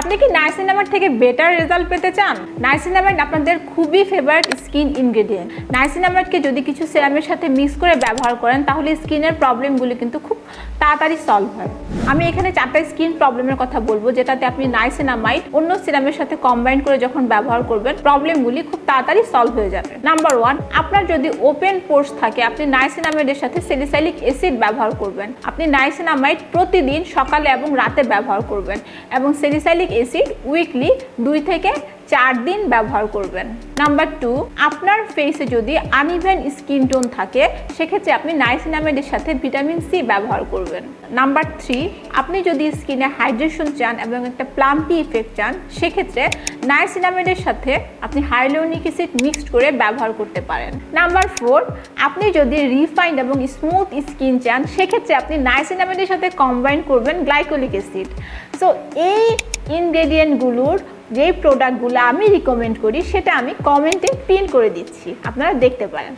আপনি কি নাইসিনামাইড থেকে বেটার রেজাল্ট পেতে চান? নাইসিনামাইড আপনাদের খুবই ফেভারিট স্কিন ইনগ্রেডিয়েন্ট নাইসিনামাইডকে যদি কিছু সেরামের সাথে মিক্স করে ব্যবহার করেন, তাহলে স্কিনের প্রবলেমগুলি কিন্তু খুব তাড়াতাড়ি সলভ হয়। আমি এখানে চারটা স্কিন প্রবলেমের কথা বলব, যেটাতে আপনি নাইসিনামাইড অন্য সিরামের সাথে কম্বাইন করে যখন ব্যবহার করবেন প্রবলেমগুলি খুব তাড়াতাড়ি সলভ হয়ে যাবে। নাম্বার ওয়ান আপনার যদি ওপেন পোর্স থাকে, আপনি নাইসিনামাইডের সাথে সেলিসাইলিক অ্যাসিড ব্যবহার করবেন। আপনি নাইসিনামাইড প্রতিদিন সকালে এবং রাতে ব্যবহার করবেন এবং সেলিসাইলিক অ্যাসিড উইকলি দুই থেকে চার দিন ব্যবহার করবেন। নাম্বার টু আপনার ফেসে যদি আনইভেন স্কিন টোন থাকে, সেক্ষেত্রে আপনি নাইসিনামাইডের সাথে ভিটামিন সি ব্যবহার করবেন। নাম্বার থ্রি আপনি যদি স্কিনে হাইড্রেশন চান এবং একটা প্লাম্পি ইফেক্ট চান, সেক্ষেত্রে নাইসিনামাইডের সাথে আপনি হাইলোনিক অ্যাসিড মিক্সড করে ব্যবহার করতে পারেন। নাম্বার ফোর আপনি যদি রিফাইন্ড এবং স্মুথ স্কিন চান, সেক্ষেত্রে আপনি নাইসিনামাইডের সাথে কম্বাইন করবেন গ্লাইকোলিক অ্যাসিড সো এই ইনগ্রেডিয়েন্টগুলোর যেই প্রোডাক্টগুলো আমি রিকমেন্ড করি, সেটা আমি কমেন্টে পিন করে দিচ্ছি। আপনারা দেখতে পারেন।